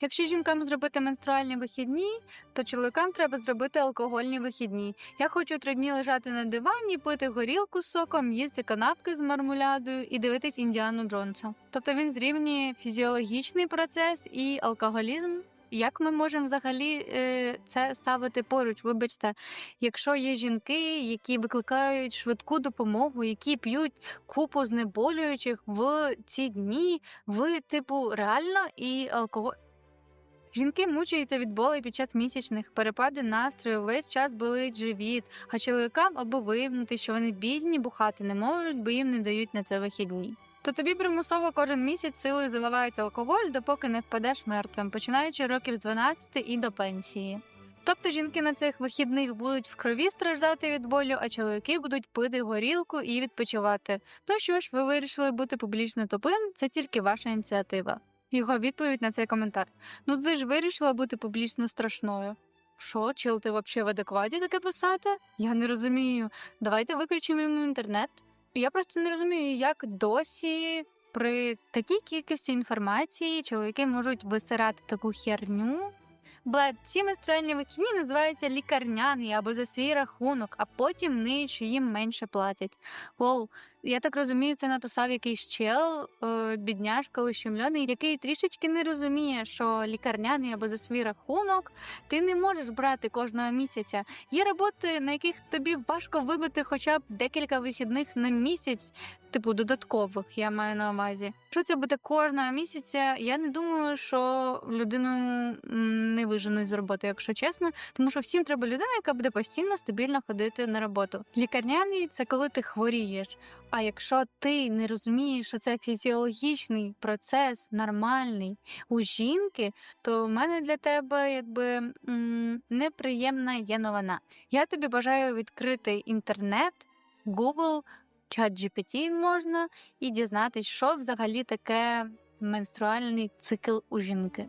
Якщо жінкам зробити менструальні вихідні, то чоловікам треба зробити алкогольні вихідні. Я хочу три дні лежати на дивані, пити горілку з соком, їсти канапки з мармулядою і дивитись Індіану Джонса. Тобто він зрівнює фізіологічний процес і алкоголізм. Як ми можемо взагалі е, це ставити поруч? Вибачте, якщо є жінки, які викликають швидку допомогу, які п'ють купу знеболюючих в ці дні, ви, типу, реально і алкоголь. Жінки мучаються від болей під час місячних, перепади настрою, весь час болить живіт, а чоловікам або виявнути, що вони бідні, бухати не можуть, бо їм не дають на це вихідні. То тобі примусово кожен місяць силою заливають алкоголь, допоки не впадеш мертвим, починаючи років з 12 і до пенсії. Тобто жінки на цих вихідних будуть в крові страждати від болю, а чоловіки будуть пити горілку і відпочивати. Ну що ж, ви вирішили бути публічно тупим, це тільки ваша ініціатива. Його відповідь на цей коментар. Ну ти ж вирішила бути публічно страшною. Що, чил, ти взагалі в адекваті таке писати? Я не розумію. Давайте виключимо йому інтернет. Я просто не розумію, як досі при такій кількості інформації чоловіки можуть висирати таку херню. Блед, ці менструальні вихідні називаються лікарняний або за свій рахунок, а потім ниють, що їм менше платять. Лол, я так розумію, це написав якийсь чел, е, бідняшка ущемлений, який трішечки не розуміє, що лікарняний або за свій рахунок ти не можеш брати кожного місяця. Є роботи, на яких тобі важко вибити хоча б декілька вихідних на місяць, типу додаткових, я маю на увазі. Що це буде кожного місяця? Я не думаю, що людину не виженуть з роботи, якщо чесно, тому що всім треба людина, яка буде постійно стабільно ходити на роботу. Лікарняний це коли ти хворієш. А якщо ти не розумієш, що це фізіологічний процес нормальний у жінки, то в мене для тебе якби неприємна є новина. Я тобі бажаю відкрити інтернет, Google, чат GPT можна і дізнатись, що взагалі таке менструальний цикл у жінки.